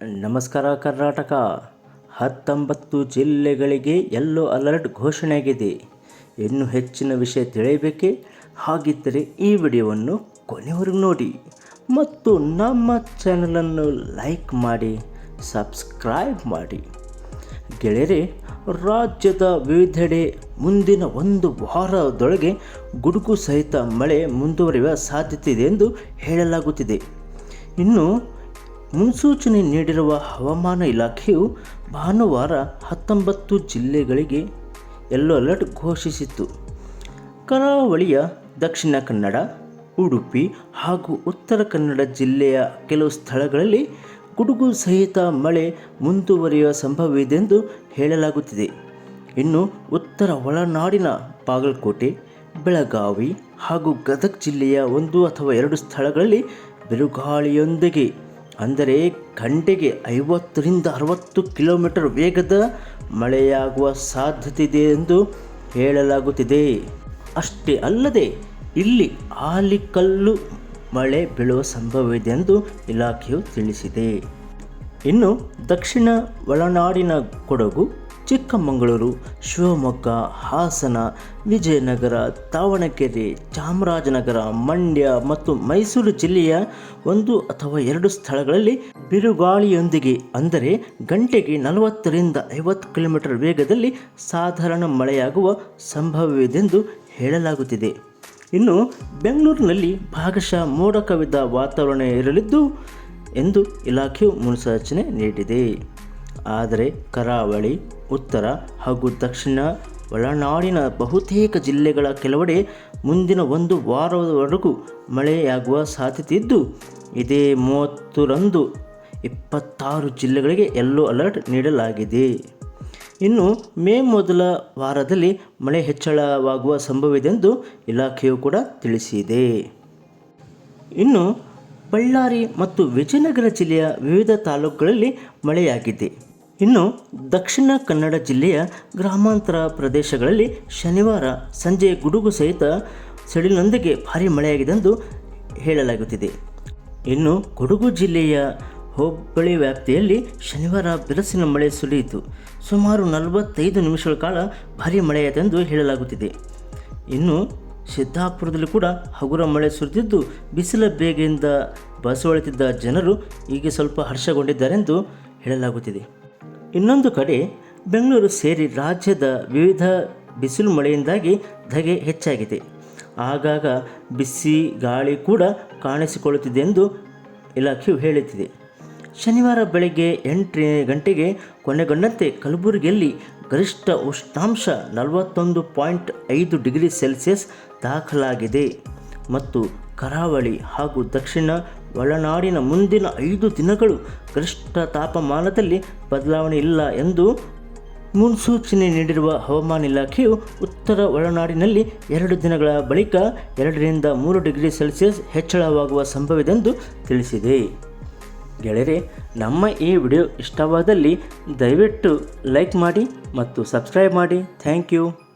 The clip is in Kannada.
ನಮಸ್ಕಾರ ಕರ್ನಾಟಕ. ಹತ್ತೊಂಬತ್ತು ಜಿಲ್ಲೆಗಳಿಗೆ ಯೆಲ್ಲೋ ಅಲರ್ಟ್ ಘೋಷಣೆಯಾಗಿದೆ. ಇನ್ನು ಹೆಚ್ಚಿನ ವಿಷಯ ತಿಳಿಯಬೇಕೆ? ಹಾಗಿದ್ದರೆ ಈ ವಿಡಿಯೋವನ್ನು ಕೊನೆವರೆಗೂ ನೋಡಿ. ಮತ್ತು ನಮ್ಮ ಚಾನಲನ್ನು ಲೈಕ್ ಮಾಡಿ, ಸಬ್ಸ್ಕ್ರೈಬ್ ಮಾಡಿ. ಗೆಳೆಯರೆ, ರಾಜ್ಯದ ವಿವಿಧೆಡೆ ಮುಂದಿನ ಒಂದು ವಾರದೊಳಗೆ ಗುಡುಗು ಸಹಿತ ಮಳೆ ಮುಂದುವರಿಯುವ ಸಾಧ್ಯತೆ ಇದೆ ಎಂದು ಹೇಳಲಾಗುತ್ತಿದೆ. ಇನ್ನು ಮುನ್ಸೂಚನೆ ನೀಡಿರುವ ಹವಾಮಾನ ಇಲಾಖೆಯು ಭಾನುವಾರ ಹತ್ತೊಂಬತ್ತು ಜಿಲ್ಲೆಗಳಿಗೆ ಯೆಲ್ಲೋ ಅಲರ್ಟ್ ಘೋಷಿಸಿತ್ತು. ಕರಾವಳಿಯ ದಕ್ಷಿಣ ಕನ್ನಡ, ಉಡುಪಿ ಹಾಗೂ ಉತ್ತರ ಕನ್ನಡ ಜಿಲ್ಲೆಯ ಕೆಲವು ಸ್ಥಳಗಳಲ್ಲಿ ಗುಡುಗು ಸಹಿತ ಮಳೆ ಮುಂದುವರಿಯುವ ಸಂಭವವಿದೆ ಎಂದು ಹೇಳಲಾಗುತ್ತಿದೆ. ಇನ್ನು ಉತ್ತರ ಒಳನಾಡಿನ ಬಾಗಲಕೋಟೆ, ಬೆಳಗಾವಿ ಹಾಗೂ ಗದಗ ಜಿಲ್ಲೆಯ ಒಂದು ಅಥವಾ ಎರಡು ಸ್ಥಳಗಳಲ್ಲಿ ಬಿರುಗಾಳಿಯೊಂದಿಗೆ ಅಂದರೆ ಗಂಟೆಗೆ ಐವತ್ತರಿಂದ ಅರವತ್ತು ಕಿಲೋಮೀಟರ್ ವೇಗದ ಮಳೆಯಾಗುವ ಸಾಧ್ಯತೆ ಇದೆ ಎಂದು ಹೇಳಲಾಗುತ್ತಿದೆ. ಅಷ್ಟೇ ಅಲ್ಲದೆ, ಇಲ್ಲಿ ಆಲಿಕಲ್ಲು ಮಳೆ ಬೀಳುವ ಸಂಭವವಿದೆ ಎಂದು ಇಲಾಖೆಯು ತಿಳಿಸಿದೆ. ಇನ್ನು ದಕ್ಷಿಣ ಒಳನಾಡಿನ ಕೊಡಗು ಚಿಕ್ಕಮಗಳೂರು, ಶಿವಮೊಗ್ಗ, ಹಾಸನ, ವಿಜಯನಗರ, ದಾವಣಗೆರೆ, ಚಾಮರಾಜನಗರ, ಮಂಡ್ಯ ಮತ್ತು ಮೈಸೂರು ಜಿಲ್ಲೆಯ ಒಂದು ಅಥವಾ ಎರಡು ಸ್ಥಳಗಳಲ್ಲಿ ಬಿರುಗಾಳಿಯೊಂದಿಗೆ, ಅಂದರೆ ಗಂಟೆಗೆ ನಲವತ್ತರಿಂದ ಐವತ್ತು ಕಿಲೋಮೀಟರ್ ವೇಗದಲ್ಲಿ ಸಾಧಾರಣ ಮಳೆಯಾಗುವ ಸಂಭವವಿದೆಂದು ಹೇಳಲಾಗುತ್ತಿದೆ. ಇನ್ನು ಬೆಂಗಳೂರಿನಲ್ಲಿ ಭಾಗಶಃ ಮೋಡ ಕವಿದ ವಾತಾವರಣ ಇರಲಿದ್ದು ಎಂದು ಇಲಾಖೆಯು ಮುನ್ಸೂಚನೆ ನೀಡಿದೆ. ಆದರೆ ಕರಾವಳಿ, ಉತ್ತರ ಹಾಗೂ ದಕ್ಷಿಣ ಒಳನಾಡಿನ ಬಹುತೇಕ ಜಿಲ್ಲೆಗಳ ಕೆಲವೆಡೆ ಮುಂದಿನ ಒಂದು ವಾರದವರೆಗೂ ಮಳೆಯಾಗುವ ಸಾಧ್ಯತೆ ಇದ್ದು, ಇದೇ ಮೂವತ್ತರಂದು ಇಪ್ಪತ್ತಾರು ಜಿಲ್ಲೆಗಳಿಗೆ ಯೆಲ್ಲೋ ಅಲರ್ಟ್ ನೀಡಲಾಗಿದೆ. ಇನ್ನು ಮೇ ಮೊದಲ ವಾರದಲ್ಲಿ ಮಳೆ ಹೆಚ್ಚಳವಾಗುವ ಸಂಭವವಿದೆ ಎಂದು ಇಲಾಖೆಯು ಕೂಡ ತಿಳಿಸಿದೆ. ಇನ್ನು ಬಳ್ಳಾರಿ ಮತ್ತು ವಿಜಯನಗರ ಜಿಲ್ಲೆಯ ವಿವಿಧ ತಾಲೂಕುಗಳಲ್ಲಿ ಮಳೆಯಾಗಿದೆ. ಇನ್ನು ದಕ್ಷಿಣ ಕನ್ನಡ ಜಿಲ್ಲೆಯ ಗ್ರಾಮಾಂತರ ಪ್ರದೇಶಗಳಲ್ಲಿ ಶನಿವಾರ ಸಂಜೆ ಗುಡುಗು ಸಹಿತ ಸಿಡಿಲಿನೊಂದಿಗೆ ಭಾರೀ ಮಳೆಯಾಗಿದೆ ಎಂದು ಹೇಳಲಾಗುತ್ತಿದೆ. ಇನ್ನು ಕೊಡಗು ಜಿಲ್ಲೆಯ ಹೋಬಳಿ ವ್ಯಾಪ್ತಿಯಲ್ಲಿ ಶನಿವಾರ ಬಿರುಸಿನ ಮಳೆ ಸುರಿಯಿತು. ಸುಮಾರು ನಲವತ್ತೈದು ನಿಮಿಷಗಳ ಕಾಲ ಭಾರೀ ಮಳೆಯಾಯಿತೆಂದು ಹೇಳಲಾಗುತ್ತಿದೆ. ಇನ್ನು ಸಿದ್ದಾಪುರದಲ್ಲಿ ಕೂಡ ಹಗುರ ಮಳೆ ಸುರಿದಿದ್ದು ಬಿಸಿಲ ಬೇಗೆಯಿಂದ ಬಸವಳಿತಿದ್ದ ಜನರು ಈಗ ಸ್ವಲ್ಪ ಹರ್ಷಗೊಂಡಿದ್ದಾರೆಂದು ಹೇಳಲಾಗುತ್ತಿದೆ. ಇನ್ನೊಂದು ಕಡೆ ಬೆಂಗಳೂರು ಸೇರಿ ರಾಜ್ಯದ ವಿವಿಧ ಬಿಸಿಲು ಮಳೆಯಿಂದಾಗಿ ಧಗೆ ಹೆಚ್ಚಾಗಿದೆ. ಆಗಾಗ ಬಿಸಿ ಗಾಳಿ ಕೂಡ ಕಾಣಿಸಿಕೊಳ್ಳುತ್ತಿದೆ ಎಂದು ಇಲಾಖೆಯು ಹೇಳುತ್ತಿದೆ. ಶನಿವಾರ ಬೆಳಗ್ಗೆ ಎಂಟು ಗಂಟೆಗೆ ಕೊನೆಗೊಂಡಂತೆ ಕಲಬುರಗಿಯಲ್ಲಿ ಗರಿಷ್ಠ ಉಷ್ಣಾಂಶ ನಲವತ್ತೊಂದು ಪಾಯಿಂಟ್ ಐದು ಡಿಗ್ರಿ ಸೆಲ್ಸಿಯಸ್ ದಾಖಲಾಗಿದೆ. ಮತ್ತು ಕರಾವಳಿ ಹಾಗೂ ದಕ್ಷಿಣ ಒಳನಾಡಿನ ಮುಂದಿನ ಐದು ದಿನಗಳು ಗರಿಷ್ಠ ತಾಪಮಾನದಲ್ಲಿ ಬದಲಾವಣೆ ಇಲ್ಲ ಎಂದು ಮುನ್ಸೂಚನೆ ನೀಡಿರುವ ಹವಾಮಾನ ಇಲಾಖೆಯು ಉತ್ತರ ಒಳನಾಡಿನಲ್ಲಿ ಎರಡು ದಿನಗಳ ಬಳಿಕ ಎರಡರಿಂದ ಮೂರು ಡಿಗ್ರಿ ಸೆಲ್ಸಿಯಸ್ ಹೆಚ್ಚಳವಾಗುವ ಸಂಭವವಿದೆ ಎಂದು ತಿಳಿಸಿದೆ. ಗೆಳೆಯರೆ, ನಮ್ಮ ಈ ವಿಡಿಯೋ ಇಷ್ಟವಾದಲ್ಲಿ ದಯವಿಟ್ಟು ಲೈಕ್ ಮಾಡಿ ಮತ್ತು ಸಬ್ಸ್ಕ್ರೈಬ್ ಮಾಡಿ. Thank you.